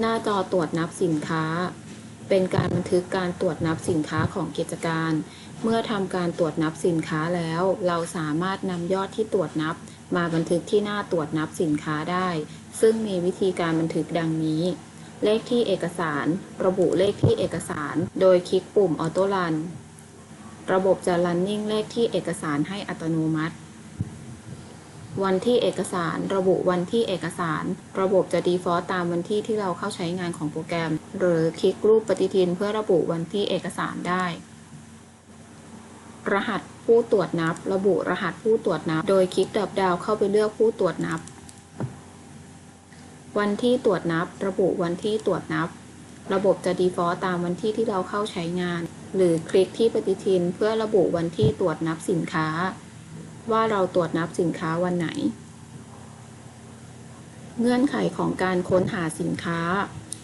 หน้าจอตรวจนับสินค้า เป็นการบันทึกการตรวจนับสินค้าของกิจการ เมื่อทำการตรวจนับสินค้าแล้ว เราสามารถนำยอดที่ตรวจนับ มาบันทึกที่หน้าตรวจนับสินค้าได้ ซึ่งมีวิธีการบันทึกดังนี้ เลขที่เอกสาร ระบุเลขที่เอกสาร โดยคลิกปุ่มออโต้รัน ระบบจะ running เลขที่เอกสารให้อัตโนมัติ วันที่เอกสาร ระบุวันที่เอกสาร ระบบจะ default ตามวันที่ที่เราเข้าใช้งานของโปรแกรม หรือคลิกรูปปฏิทินเพื่อระบุวันที่เอกสารได้ รหัสผู้ตรวจนับ ระบุรหัสผู้ตรวจนับ โดยคลิกดับดาวเข้าไปเลือกผู้ตรวจนับ วันที่ตรวจนับ ระบุวันที่ตรวจนับ ระบบจะ default ตามวันที่ที่เราเข้าใช้งาน หรือคลิกที่ปฏิทินเพื่อระบุวันที่ตรวจนับสินค้า ว่าเราตรวจนับสินค้าวันไหน เงื่อนไขของการค้นหาสินค้า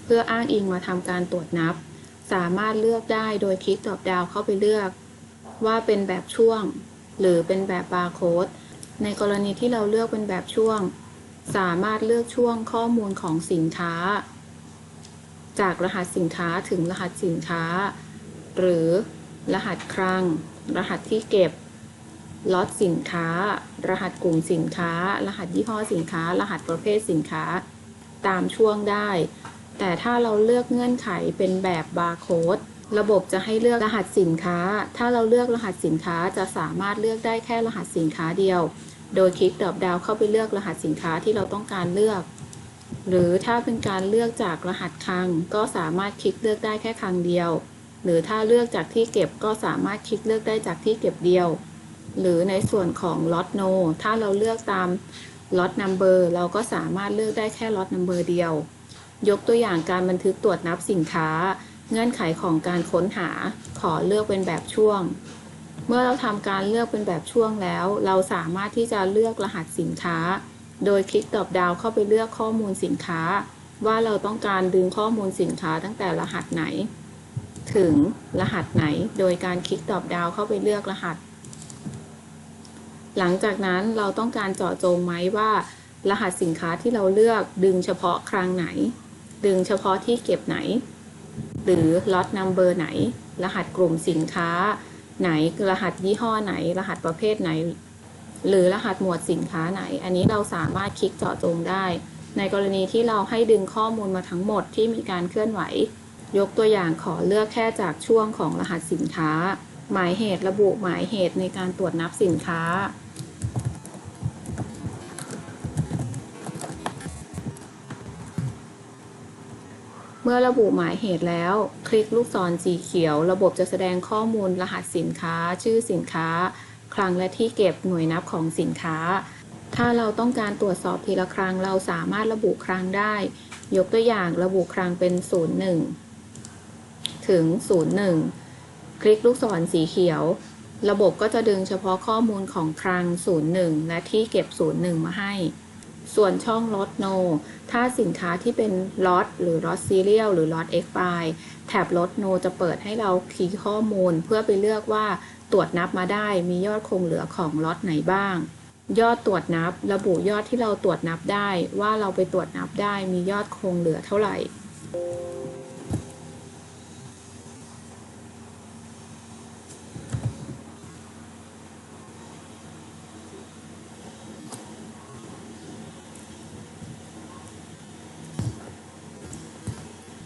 เพื่ออ้างอิงมาทำการตรวจนับ สามารถเลือกได้โดยคลิกดอปดาวเข้าไปเลือก ว่าเป็นแบบช่วง หรือเป็นแบบบาร์โค้ดในกรณีที่เราเลือกเป็นแบบช่วง สามารถเลือกช่วงข้อมูลของสินค้า จากรหัสสินค้าถึงรหัสสินค้า หรือรหัสคลัง รหัสที่เก็บ ล็อตสินค้า รหัสกลุ่มสินค้า รหัสยี่ห้อสินค้า รหัสประเภทสินค้า ตามช่วงได้ แต่ถ้าเราเลือกเงื่อนไขเป็นแบบบาร์โค้ดระบบจะให้เลือกรหัสสินค้า ถ้าเราเลือกรหัสสินค้าจะสามารถเลือกได้แค่รหัสสินค้าเดียว โดยคลิกดรอปดาวเข้าไปเลือกรหัสสินค้าที่เราต้องการเลือก หรือถ้าเป็นการเลือกจากรหัสคลัง ก็สามารถคลิกเลือกได้แค่คลังเดียว หรือถ้าเลือกจากที่เก็บก็สามารถคลิกเลือกได้จากที่เก็บเดียว หรือในส่วนของ lot no ถ้าเราเลือกตาม lot number เราก็สามารถเลือกได้แค่ lot number เดียว ยกตัวอย่างการบันทึกตรวจนับสินค้า เงื่อนไขของการค้นหา ขอเลือกเป็นแบบช่วง เมื่อเราทำการเลือกเป็นแบบช่วงแล้ว เราสามารถที่จะเลือกรหัสสินค้า โดยคลิกดรอปดาวเข้าไปเลือกข้อมูลสินค้า ว่าเราต้องการดึงข้อมูลสินค้าตั้งแต่รหัสไหน ถึงรหัสไหน โดยการคลิกดรอปดาวเข้าไปเลือกรหัส หลังจากนั้นเราต้องการเจาะจงไหมว่า รหัสสินค้าที่เราเลือกดึงเฉพาะครั้งไหน ดึงเฉพาะที่เก็บไหน หรือ lot number ไหน รหัสกลุ่มสินค้า ไหนรหัสยี่ห้อไหน รหัสประเภทไหน หรือรหัสหมวดสินค้าไหน อันนี้เราสามารถคลิกเจาะจงได้ ในกรณีที่เราให้ดึงข้อมูลมาทั้งหมดที่มีการเคลื่อนไหว ยกตัวอย่างขอเลือกแค่จากช่วงของรหัสสินค้าหมายเหตุระบุหมายเหตุในการตรวจนับสินค้า เมื่อระบุหมายเหตุแล้ว คลิกลูกศรสีเขียว ระบบจะแสดงข้อมูลรหัสสินค้า ชื่อสินค้าคลังและที่เก็บหน่วยนับของสินค้า ถ้าเราต้องการตรวจสอบทีละครั้งเราสามารถระบุครั้งได้ ยกตัวอย่างระบุครั้งเป็น 01 ถึง 01 คลิกลูกศรสีเขียว ระบบก็จะดึงเฉพาะข้อมูลของคลัง01 และที่เก็บ 01 มาให้ ส่วนช่องลอตโนถ้าสินค้าที่เป็นล็อตหรือลอตซีเรียลหรือลอตเอ็กไฟแถบลอตโนจะเปิดให้เราคีย์ข้อมูล เพื่อไปเลือกว่าตรวจนับมาได้มียอดคงเหลือของล็อตไหนบ้าง ยอดตรวจนับ ระบุยอดที่เราตรวจนับได้ ว่าเราไปตรวจนับได้มียอดคงเหลือเท่าไหร่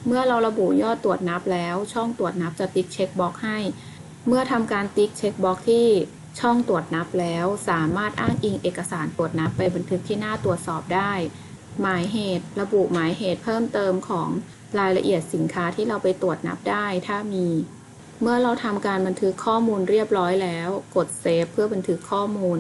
เมื่อเราระบุยอดตรวจนับแล้ว ช่องตรวจนับจะติ๊กเช็คบล็อกให้ เมื่อทำการติ๊กเช็คบล็อกที่ช่องตรวจนับแล้ว สามารถอ้างอิงเอกสารตรวจนับไปบันทึกที่หน้าตรวจสอบได้ หมายเหตุ ระบุหมายเหตุเพิ่มเติมของรายละเอียดสินค้าที่เราไปตรวจนับได้ถ้ามี เมื่อเราทำการบันทึกข้อมูลเรียบร้อยแล้ว กดเซฟเพื่อบันทึกข้อมูล